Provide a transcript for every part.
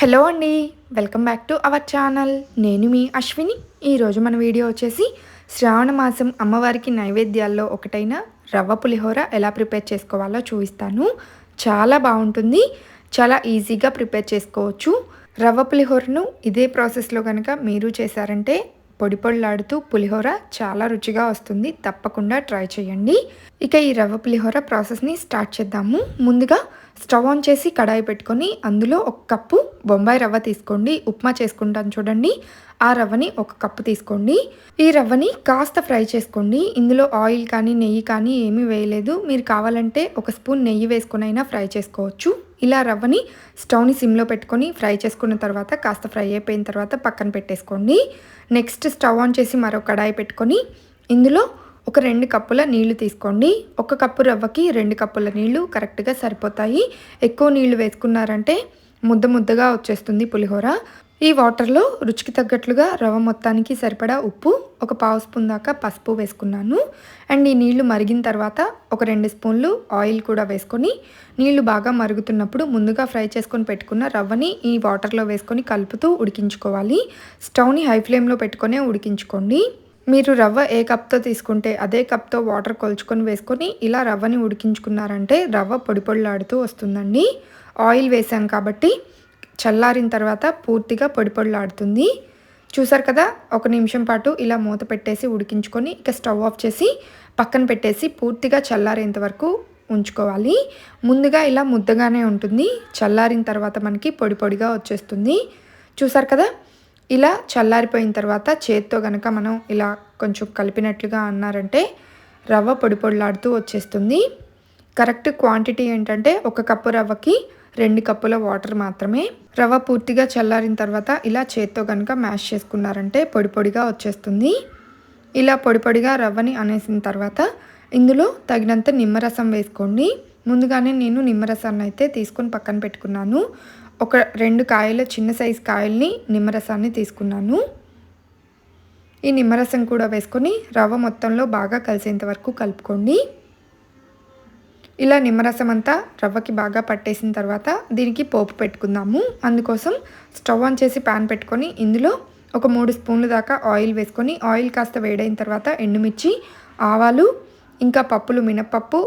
Hello అండి welcome back to our channel. నేను మీ అశ్విని. ఈరోజు మన వీడియో వచ్చేసి శ్రావణ మాసం అమ్మవారికి నైవేద్యాల్లో ఒకటైన రవ్వ పులిహోర ఎలా ప్రిపేర్ చేసుకోవాలో చూపిస్తాను. చాలా బాగుంటుంది. చాలా ఈజీగా ప్రిపేర్ చేసుకోవచ్చు. రవ్వ పులిహోరను ఇదే ప్రాసెస్లో కనుక మీరు చేశారంటే పొడి పొడిలాడుతూ పులిహోర చాలా రుచిగా వస్తుంది. తప్పకుండా ట్రై చేయండి. ఇక ఈ రవ్వ పులిహోర ప్రాసెస్ని స్టార్ట్ చేద్దాము. ముందుగా స్టవ్ ఆన్ చేసి కడాయి పెట్టుకొని అందులో ఒక కప్పు బొంబాయి రవ్వ తీసుకోండి. ఉప్మా చేసుకుంటాను చూడండి. ఆ రవ్వని ఒక కప్పు తీసుకోండి. ఈ రవ్వని కాస్త ఫ్రై చేసుకోండి. ఇందులో ఆయిల్ కానీ నెయ్యి కానీ ఏమీ వేయలేదు. మీరు కావాలంటే ఒక స్పూన్ నెయ్యి వేసుకునైనా ఫ్రై చేసుకోవచ్చు. ఇలా రవ్వని స్టవ్ని సిమ్లో పెట్టుకొని ఫ్రై చేసుకున్న తర్వాత కాస్త ఫ్రై అయిపోయిన తర్వాత పక్కన పెట్టేసుకోండి. నెక్స్ట్ స్టవ్ ఆన్ చేసి మరో కడాయి పెట్టుకొని ఇందులో ఒక రెండు కప్పుల నీళ్ళు తీసుకోండి. ఒక కప్పు రవ్వకి రెండు కప్పుల నీళ్ళు కరెక్ట్గా సరిపోతాయి. ఎక్కువ నీళ్ళు వేసుకున్నారంటే ముద్ద ముద్దగా వచ్చేస్తుంది పులిహోర. ఈ వాటర్లో రుచికి తగ్గట్లుగా రవ్వ మొత్తానికి సరిపడా ఉప్పు ఒక పావు స్పూన్ దాకా పసుపు వేసుకున్నాను. అండ్ ఈ నీళ్ళు మరిగిన తర్వాత ఒక రెండు స్పూన్లు ఆయిల్ కూడా వేసుకొని నీళ్ళు బాగా మరుగుతున్నప్పుడు ముందుగా ఫ్రై చేసుకొని పెట్టుకున్న రవ్వని ఈ వాటర్లో వేసుకొని కలుపుతూ ఉడికించుకోవాలి. స్టవ్ని హై ఫ్లేమ్లో పెట్టుకొనే ఉడికించుకోండి. మీరు రవ్వ ఏ కప్తో తీసుకుంటే అదే కప్తో వాటర్ కొలుచుకొని వేసుకొని ఇలా రవ్వని ఉడికించుకున్నారంటే రవ్వ పొడి పొడిలాడుతూ వస్తుందండి. ఆయిల్ వేసాం కాబట్టి చల్లారిన తర్వాత పూర్తిగా పొడి పొడిలాడుతుంది. చూసారు కదా ఒక నిమిషం పాటు ఇలా మూత పెట్టేసి ఉడికించుకొని ఇక స్టవ్ ఆఫ్ చేసి పక్కన పెట్టేసి పూర్తిగా చల్లారేంత వరకు ఉంచుకోవాలి. ముందుగా ఇలా ముద్దగానే ఉంటుంది. చల్లారిన తర్వాత మనకి పొడి పొడిగా వచ్చేస్తుంది. చూసారు కదా ఇలా చల్లారిపోయిన తర్వాత చేత్తో కనుక మనం ఇలా కొంచెం కలిపినట్లుగా అన్నారంటే రవ్వ పొడి పొడిలాడుతూ వచ్చేస్తుంది. కరెక్ట్ క్వాంటిటీ ఏంటంటే ఒక కప్పు రవ్వకి రెండు కప్పుల వాటర్ మాత్రమే. రవ్వ పూర్తిగా చల్లారిన తర్వాత ఇలా చేత్తో కనుక మ్యాష్ చేసుకున్నారంటే పొడి పొడిగా వచ్చేస్తుంది. ఇలా పొడి పొడిగా రవ్వని అనేసిన తర్వాత ఇందులో తగినంత నిమ్మరసం వేసుకోండి. ముందుగానే నేను నిమ్మరసాన్ని అయితే తీసుకొని పక్కన పెట్టుకున్నాను. ఒక రెండు కాయల చిన్న సైజు కాయల్ని నిమ్మరసాన్ని తీసుకున్నాను. ఈ నిమ్మరసం కూడా వేసుకొని రవ్వ మొత్తంలో బాగా కలిసేంత వరకు కలుపుకోండి. ఇలా నిమ్మరసం అంతా రవ్వకి బాగా పట్టేసిన తర్వాత దీనికి పోపు పెట్టుకుందాము. అందుకోసం స్టవ్ ఆన్ చేసి ప్యాన్ పెట్టుకొని ఇందులో ఒక మూడు స్పూన్లు దాకా ఆయిల్ వేసుకొని ఆయిల్ కాస్త వేడైన తర్వాత ఎండుమిర్చి ఆవాలు ఇంకా పప్పులు మినప్పప్పు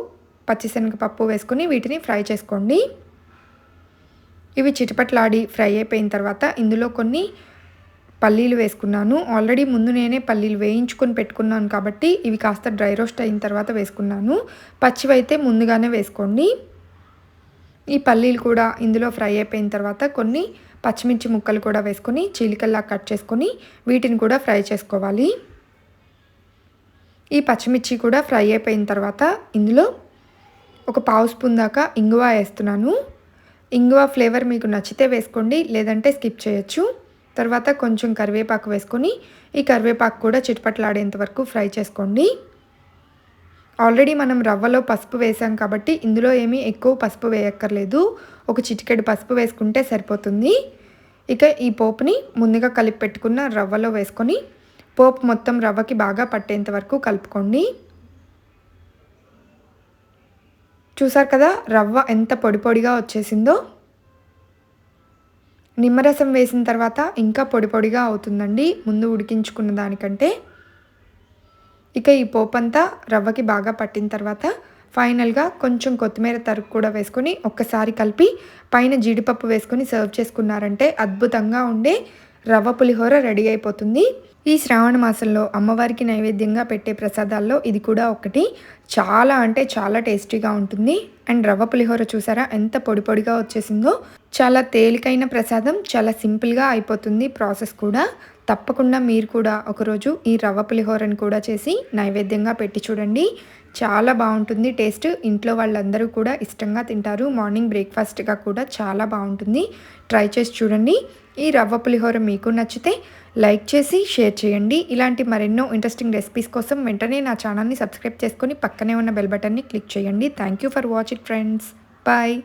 పచ్చిశనగపప్పు వేసుకొని వీటిని ఫ్రై చేసుకోండి. ఇవి చిటపట్లాడి ఫ్రై అయిపోయిన తర్వాత ఇందులో కొన్ని పల్లీలు వేసుకున్నాను. ఆల్రెడీ ముందు నేనే పల్లీలు వేయించుకొని పెట్టుకున్నాను కాబట్టి ఇవి కాస్త డ్రై రోస్ట్ అయిన తర్వాత వేసుకున్నాను. పచ్చివైతే ముందుగానే వేసుకోండి. ఈ పల్లీలు కూడా ఇందులో ఫ్రై అయిపోయిన తర్వాత కొన్ని పచ్చిమిర్చి ముక్కలు కూడా వేసుకొని చీలికల్లా కట్ చేసుకొని వీటిని కూడా ఫ్రై చేసుకోవాలి. ఈ పచ్చిమిర్చి కూడా ఫ్రై అయిపోయిన తర్వాత ఇందులో ఒక పావు స్పూన్ దాకా ఇంగువ వేస్తున్నాను. ఇంగువ ఫ్లేవర్ మీకు నచ్చితే వేసుకోండి లేదంటే స్కిప్ చేయొచ్చు. తర్వాత కొంచెం కరివేపాకు వేసుకొని ఈ కరివేపాకు కూడా చిటపట్లాడేంత వరకు ఫ్రై చేసుకోండి. ఆల్రెడీ మనం రవ్వలో పసుపు వేసాం కాబట్టి ఇందులో ఏమీ ఎక్కువ పసుపు వేయక్కర్లేదు. ఒక చిటికెడు పసుపు వేసుకుంటే సరిపోతుంది. ఇక ఈ పోపుని ముందుగా కలిపి పెట్టుకున్న రవ్వలో వేసుకొని పోపు మొత్తం రవ్వకి బాగా పట్టేంత వరకు కలుపుకోండి. చూసారు కదా రవ్వ ఎంత పొడి పొడిగా వచ్చేసిందో? నిమ్మరసం వేసిన తర్వాత ఇంకా పొడి పొడిగా అవుతుందండి. ముందు ఉడికించుకున్న దానికంటే. ఇక ఈ పోపంతా అంతా రవ్వకి బాగా పట్టిన తర్వాత ఫైనల్గా కొంచెం కొత్తిమీర తరుగు కూడా వేసుకొని ఒక్కసారి కలిపి పైన జీడిపప్పు వేసుకొని సర్వ్ చేసుకున్నారంటే అద్భుతంగా ఉండే రవ్వ పులిహోర రెడీ అయిపోతుంది. ఈ శ్రావణ మాసంలో అమ్మవారికి నైవేద్యంగా పెట్టే ప్రసాదాల్లో ఇది కూడా ఒకటి. చాలా అంటే చాలా టేస్టీగా ఉంటుంది. అండ్ రవ్వ పులిహోర చూసారా ఎంత పొడి పొడిగా వచ్చేసిందో. చాలా తేలికైన ప్రసాదం చాలా సింపుల్గా అయిపోతుంది ప్రాసెస్ కూడా. తప్పకుండా మీరు కూడా ఒకరోజు ఈ రవ్వ పులిహోరని కూడా చేసి నైవేద్యంగా పెట్టి చూడండి. చాలా బాగుంటుంది టేస్ట్. ఇంట్లో వాళ్ళందరూ కూడా ఇష్టంగా తింటారు. మార్నింగ్ బ్రేక్ఫాస్ట్గా కూడా చాలా బాగుంటుంది. ట్రై చేసి చూడండి. ఈ రవ్వ పులిహోర మీకు నచ్చితే లైక్ చేసి షేర్ చేయండి. ఇలాంటి మరెన్నో ఇంట్రెస్టింగ్ రెసిపీస్ కోసం వెంటనే నా ఛానల్ని సబ్స్క్రైబ్ చేసుకొని పక్కనే ఉన్న బెల్ బటన్ని క్లిక్ చేయండి. Thank you for watch it friends. Bye.